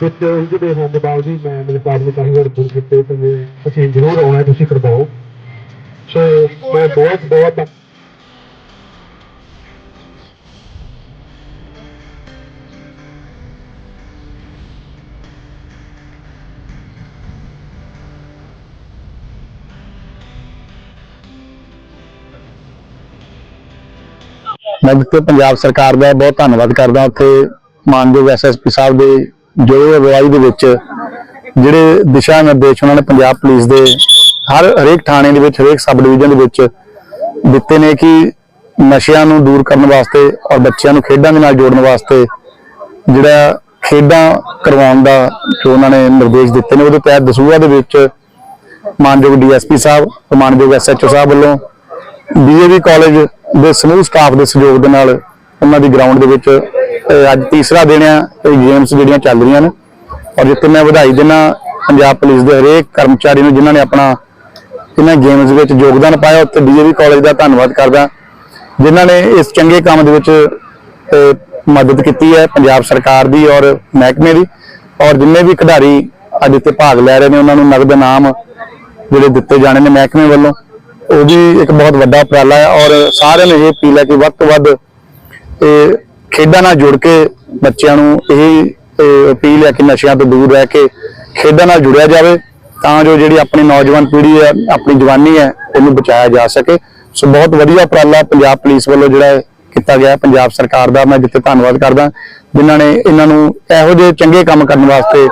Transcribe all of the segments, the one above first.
ਵਿੱਚ ਇੰਜਦੇ ਹੋਣ ਦੇ ਬਾਵਜੂਦ ਮੈਂ, ਮੇਰੇ ਸਾਹਿਬ ਨੇ ਕਾਫੀ ਵਾਰ ਫੋਨ ਕੀਤੇ ਤੇ ਅਸੀਂ ਜ਼ਰੂਰ ਆਉਣਾ ਤੁਸੀਂ ਕਰਵਾਓ। ਸੋ ਮੈਂ ਬਹੁਤ ਬਹੁਤ ਮੈਂ ਪੰਜਾਬ ਸਰਕਾਰ ਦਾ ਬਹੁਤ ਧੰਨਵਾਦ ਕਰਦਾ, ਉੱਥੇ ਮਾਨਯੋਗ ਐਸਐਸਪੀ ਸਾਹਿਬ ਦੇ ਜੋ ਅਗਵਾਈ ਦੇ ਵਿੱਚ ਜਿਹੜੇ ਦਿਸ਼ਾ ਨਿਰਦੇਸ਼ ਉਹਨਾਂ ਨੇ ਪੰਜਾਬ ਪੁਲਿਸ ਦੇ ਹਰ ਹਰੇਕ ਥਾਣੇ ਦੇ ਵਿੱਚ, ਹਰੇਕ ਸਬ ਡਿਵੀਜ਼ਨ ਦੇ ਵਿੱਚ ਦਿੱਤੇ ਨੇ ਕਿ ਨਸ਼ਿਆਂ ਨੂੰ ਦੂਰ ਕਰਨ ਵਾਸਤੇ ਔਰ ਬੱਚਿਆਂ ਨੂੰ ਖੇਡਾਂ ਦੇ ਨਾਲ ਜੋੜਨ ਵਾਸਤੇ ਜਿਹੜਾ ਖੇਡਾਂ ਕਰਵਾਉਣ ਦਾ ਜੋ ਉਹਨਾਂ ਨੇ ਨਿਰਦੇਸ਼ ਦਿੱਤੇ ਨੇ, ਉਹਦੇ ਤਹਿਤ ਦਸੂਆ ਦੇ ਵਿੱਚ ਮਾਨਯੋਗ ਡੀਐਸਪੀ ਸਾਹਿਬ ਤੇ ਮਾਨਯੋਗ ਐਸਐਚਓ ਸਾਹਿਬ ਵੱਲੋਂ ਡੀਏਵੀ ਕਾਲਜ ਦੇ ਸਮੂਹ ਸਟਾਫ ਦੇ ਸਹਿਯੋਗ ਦੇ ਨਾਲ ਉਹਨਾਂ ਦੀ ਗਰਾਊਂਡ ਦੇ ਵਿੱਚ ਅੱਜ ਤੀਸਰਾ ਦਿਨ ਆ ਇਹ ਗੇਮਸ ਜਿਹੜੀਆਂ ਚੱਲ ਰਹੀਆਂ ਨੇ। ਔਰ ਜਿੱਥੇ ਮੈਂ ਵਧਾਈ ਦਿੰਦਾ, ਪੰਜਾਬ ਪੁਲਿਸ ਦੇ ਹਰੇਕ ਕਰਮਚਾਰੀ ਨੂੰ ਜਿਨ੍ਹਾਂ ਨੇ ਆਪਣਾ ਇਹਨਾਂ ਗੇਮਸ ਵਿੱਚ ਯੋਗਦਾਨ ਪਾਇਆ ਉੱਤੇ ਡੀਏਵੀ ਕਾਲਜ ਦਾ ਧੰਨਵਾਦ ਕਰਦਾ। ਜਿਨ੍ਹਾਂ ਨੇ ਇਸ ਚੰਗੇ ਕੰਮ ਦੇ ਵਿੱਚ ਮਦਦ ਕੀਤੀ ਹੈ, ਪੰਜਾਬ ਸਰਕਾਰ ਦੀ ਔਰ ਮਹਿਕਮੇ ਦੀ। ਔਰ ਜਿੰਨੇ ਵੀ ਖਿਡਾਰੀ ਅੱਜ ਇੱਥੇ ਭਾਗ ਲੈ ਰਹੇ ਨੇ, ਉਹਨਾਂ ਨੂੰ ਨਗਦ ਇਨਾਮ ਜਿਹੜੇ ਦਿੱਤੇ ਜਾਣੇ ਨੇ ਮਹਿਕਮੇ ਵੱਲੋਂ, ਉਹ ਵੀ ਇੱਕ ਬਹੁਤ ਵੱਡਾ ਉਪਰਾਲਾ ਹੈ। ਔਰ ਸਾਰਿਆਂ ਨੂੰ ਇਹ ਅਪੀਲ ਹੈ ਕਿ ਵੱਧ ਤੋਂ ਵੱਧ ਇਹ ਖੇਡਾਂ ਨਾਲ ਜੁੜ ਕੇ ਬੱਚਿਆਂ ਨੂੰ ਇਹ ਅਪੀਲ ਹੈ ਕਿ ਨਸ਼ਿਆਂ ਤੋਂ ਦੂਰ ਰਹਿ ਕੇ ਖੇਡਾਂ ਨਾਲ ਜੁੜਿਆ ਜਾਵੇ, ਤਾਂ ਜੋ ਜਿਹੜੀ ਆਪਣੀ ਨੌਜਵਾਨ ਪੀੜ੍ਹੀ ਹੈ, ਆਪਣੀ ਜਵਾਨੀ ਹੈ ਉਹਨੂੰ ਬਚਾਇਆ ਜਾ ਸਕੇ। ਸੋ ਬਹੁਤ ਵਧੀਆ ਉਪਰਾਲਾ ਪੰਜਾਬ ਪੁਲਿਸ ਵੱਲੋਂ ਜਿਹੜਾ ਕੀਤਾ ਗਿਆ ਪੰਜਾਬ ਸਰਕਾਰ ਦਾ ਮੈਂ ਜਿੱਥੇ ਧੰਨਵਾਦ ਕਰਦਾ, ਜਿਨ੍ਹਾਂ ਨੇ ਇਹਨਾਂ ਨੂੰ ਇਹੋ ਜਿਹੇ ਚੰਗੇ ਕੰਮ ਕਰਨ ਵਾਸਤੇ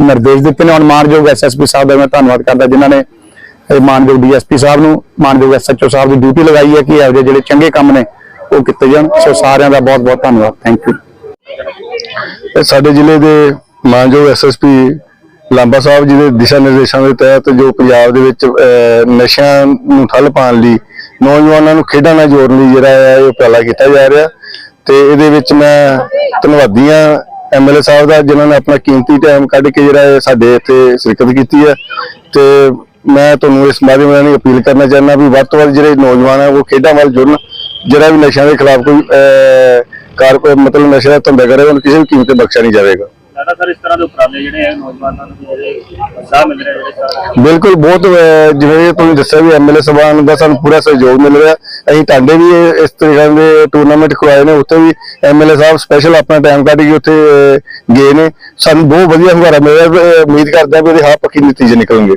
ਨਿਰਦੇਸ਼ ਦਿੱਤੇ ਨੇ। ਔਰ ਮਾਨਯੋਗ ਐਸਐਸਪੀ ਸਾਹਿਬ ਦਾ ਮੈਂ ਧੰਨਵਾਦ ਕਰਦਾ, ਜਿਨ੍ਹਾਂ ਨੇ ਇਹ ਮਾਨਯੋਗ ਡੀਐਸਪੀ ਸਾਹਿਬ ਨੂੰ, ਮਾਨਯੋਗ ਐਸਐਚਓ ਸਾਹਿਬ ਦੀ ਡਿਊਟੀ ਲਗਾਈ ਹੈ ਕਿ ਇਹੋ ਜਿਹੇ ਜਿਹੜੇ ਚੰਗੇ ਕੰਮ ਨੇ ਉਹ ਕੀਤੇ ਜਾਣ। ਸੋ ਸਾਰਿਆਂ ਦਾ ਬਹੁਤ ਬਹੁਤ ਧੰਨਵਾਦ। ਥੈਂਕ ਯੂ ਸਾਡੇ ਜ਼ਿਲ੍ਹੇ ਦੇ ਮਾਨਯੋਗ ਐਸਐਸਪੀ ਲਾਂਬਾ ਸਾਹਿਬ ਜੀ ਦੇ ਦਿਸ਼ਾ ਨਿਰਦੇਸ਼ਾਂ ਦੇ ਤਹਿਤ ਜੋ ਪੰਜਾਬ ਦੇ ਵਿੱਚ ਨਸ਼ਿਆਂ ਨੂੰ ਠੱਲ ਪਾਉਣ ਲਈ, ਨੌਜਵਾਨਾਂ ਨੂੰ ਖੇਡਾਂ ਨਾਲ ਜੋੜਨ ਲਈ ਜਿਹੜਾ ਹੈ, ਇਹ ਉਪਰਾਲਾ ਕੀਤਾ ਜਾ ਰਿਹਾ। ਤੇ ਇਹਦੇ ਵਿੱਚ ਮੈਂ ਧੰਨਵਾਦੀ ਹਾਂ ਐਮਐਲਏ ਸਾਹਿਬ ਦਾ, ਜਿਨ੍ਹਾਂ ਨੇ ਆਪਣਾ ਕੀਮਤੀ ਟਾਈਮ ਕੱਢ ਕੇ ਜਿਹੜਾ ਇਹ ਸਾਡੇ ਇੱਥੇ ਸ਼ਿਰਕਤ ਕੀਤੀ ਹੈ। ਤੇ ਮੈਂ ਤੁਹਾਨੂੰ ਇਸ ਮਾਧਿਅਮ ਰਾਹੀਂ ਅਪੀਲ ਕਰਨਾ ਚਾਹੁੰਦਾ ਵੀ ਵੱਧ ਤੋਂ ਵੱਧ ਜਿਹੜੇ ਨੌਜਵਾਨ ਆ, ਉਹ ਖੇਡਾਂ ਵੱਲ ਜੁੜਨ। ਜਿਹੜਾ ਵੀ ਨਸ਼ਿਆਂ ਦੇ ਖਿਲਾਫ ਕੋਈ ਕਾਰ ਮਤਲਬ ਨਸ਼ੇ ਦਾ ਧੰਦਾ ਕਰੇ ਉਹਨੂੰ ਕਿਸੇ ਵੀ ਕੀਮਤ ਤੇ ਬਖਸ਼ਿਆ ਨਹੀਂ ਜਾਵੇਗਾ। ਲਗਾਤਾਰ ਇਸ ਤਰ੍ਹਾਂ ਦੇ ਉਪਰਾਲੇ ਜਿਹੜੇ ਹੈ ਨੌਜਵਾਨਾਂ ਨੂੰ ਜਿਹੜੇ ਉਤਸ਼ਾਹ ਮਿਲ ਰਿਹਾ ਜਿਹੜੇ ਸਾਰੇ। ਬਿਲਕੁਲ ਬਹੁਤ ਜਿਵੇਂ ਤੁਸੀਂ ਦੱਸਿਆ ਵੀ ਐਮਐਲਏ ਸਭਾਨ ਦਾ ਸਾਨੂੰ ਪੂਰਾ ਸਹਿਯੋਗ ਮਿਲ ਰਿਹਾ। ਅਸੀਂ ਟਾਂਡੇ ਵੀ ਇਸ ਤਰੀਕੇ ਦੇ ਟੂਰਨਾਮੈਂਟ ਕਰਵਾਏ ਨੇ ਉੱਥੇ ਵੀ ਐਮਐਲਏ ਸਾਹਿਬ ਸਪੈਸ਼ਲ ਆਪਣਾ ਟਾਈਮ ਕੱਢ ਕੇ ਉੱਥੇ ਗਏ ਨੇ। ਸਾਨੂੰ ਬਹੁਤ ਵਧੀਆ ਹੁੰਗਾਰਾ ਮਿਲਿਆ ਉਮੀਦ ਕਰਦੇ ਹਾਂ ਵੀ ਇਹਦੇ ਹਾਂ ਪੱਕੀ ਨਤੀਜੇ ਨਿਕਲਣਗੇ।